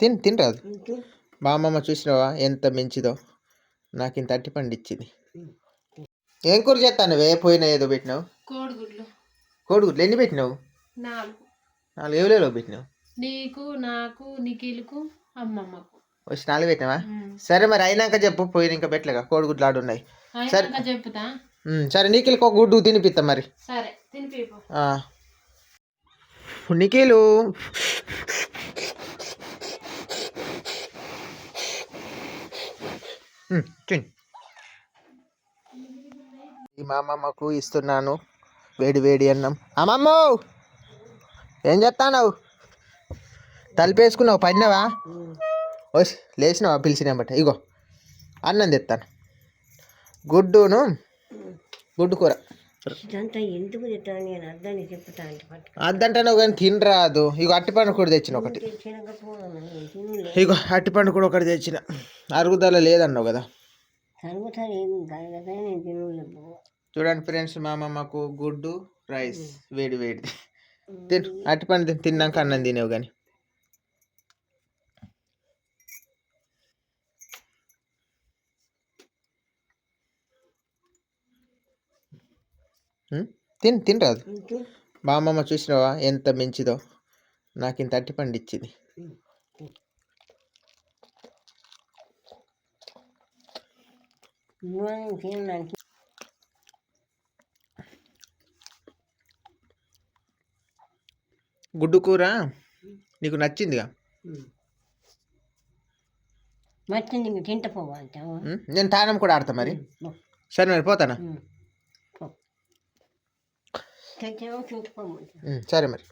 తిన్ తినరాదు. మా అమ్మమ్మ చూసినావా? ఎంత మంచిదో. నాకు ఇంత అట్టిపండు ఇచ్చింది. ఏం కూర చేస్తాను వే పోయినా ఏదో పెట్టినావు? కోడిగుడ్లు. కోడిగుడ్లు ఎన్ని పెట్టినావు? నాలుగు. నాలుగు ఎవరెవరో పెట్టినావు? నీకు నాకు నిఖిల్కు అమ్మమ్మకు. వచ్చి నాలుగు పెట్టినావా. సరే మరి అయినాక చెప్పు పోయిన ఇంకా పెట్టలేక కోడిగుడ్లు ఆడున్నాయి సరే. అయినాక చెప్తా. సరే నీకెళ్ళి ఒక గుడ్డు తినిపిస్తా మరి. సరే తినిపిపో ఆ. నిఖిలు. ఈ మా అమ్మమ్మకు ఇస్తున్నాను. వేడి వేడి అన్నం. అమ్మమ్మ! ఏం చేస్తావు తలిపేసుకున్నావు పడినావా? ఓస్ లేచినావా పిలిచినాబట్ట ఇగో అన్నం తెస్తాను గుడ్డును గుడ్డు కూర. ఇదంతా ఎందుకు తిట్టాను నేను అర్థాన్ని చెప్తా అంటే పట్టుకు. అద్దంటావు కానీ తినరాదు. ఇగో అట్టిపండు కూడా తెచ్చిన ఒకటి. ఇగో అట్టిపండు కూడా ఒకటి తెచ్చిన. అరుగుదల లేదన్నావు కదా. నేను తినలేదు చూడండి ఫ్రెండ్స్ మా అమ్మమ్మకు గుడ్డు రైస్ వేడి వేడిది. తిను అట్టిపండు తిను. తిన్నాక అన్నం తినేవు కానీ. తిని తినరాదు. మా అమ్మమ్మ చూసినావా? ఎంత మంచిదో. నాకు ఇంత అట్టిపండు ఇచ్చింది గుడ్డు కూర నీకు నచ్చిందిగా? తింటపోవాలంటావా ఉం? నేను తానం కూడా ఆడతా మరి. సరే మరి పోతానా? తెచ్చావు తింటపోమంటా ఉం, సరే మరి